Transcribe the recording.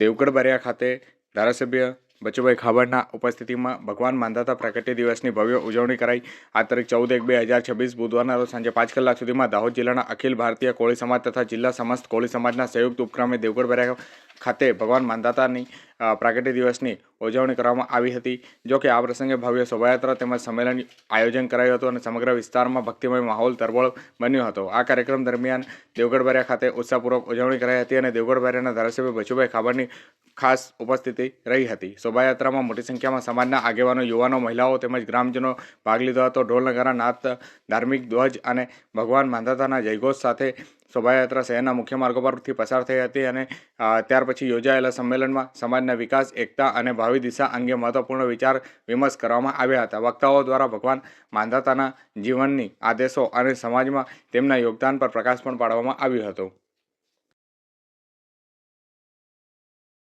દેવગઢ બારિયા ખાતે ધારાસભ્ય બચુભાઈ ખાબડના ઉપસ્થિતિમાં ભગવાન માંધાતા પ્રાગટ્ય દિવસની ભવ્ય ઉજવણી કરાઈ. આ તારીખ ચૌદ એક બે હજાર છવ્વીસ બુધવારના રોજ સાંજે પાંચ કલાક સુધીમાં દાહોદ જિલ્લાના અખિલ ભારતીય કોળી સમાજ તથા જિલ્લા સમસ્ત કોળી સમાજના સંયુક્ત ઉપક્રમે દેવગઢ ખાતે ભગવાન માંધાતાની પ્રાગટ્ય દિવસની ઉજવણી કરવામાં આવી હતી. જો કે આ પ્રસંગે ભવ્ય શોભાયાત્રા તેમજ સંમેલન આયોજન કરાયું હતું અને સમગ્ર વિસ્તારમાં ભક્તિમય માહોલ તરબોળ બન્યો હતો. આ કાર્યક્રમ દરમિયાન દેવગઢ ખાતે ઉત્સાહપૂર્વક ઉજવણી કરાઈ હતી અને દેવગઢ ધારાસભ્ય બચુભાઈ ખાબડની ખાસ ઉપસ્થિતિ રહી હતી. શોભાયાત્રામાં મોટી સંખ્યામાં સમાજના આગેવાનો, યુવાનો, મહિલાઓ તેમજ ગ્રામજનો ભાગ લીધો હતો. ઢોલ નગારા નાદ ધાર્મિક ધ્વજ અને ભગવાન માંધાતાના જયઘોષ સાથે શોભાયાત્રા શહેરના મુખ્ય માર્ગો પરથી પસાર થઈ હતી અને ત્યાર પછી યોજાયેલા સંમેલનમાં સમાજના વિકાસ, એકતા અને ભાવિ દિશા અંગે મહત્વપૂર્ણ વિચાર વિમર્શ કરવામાં આવ્યા હતા. વક્તાઓ દ્વારા ભગવાન માંધાતાના જીવનની આદેશો અને સમાજમાં તેમના યોગદાન પર પ્રકાશ પણ પાડવામાં આવ્યો હતો.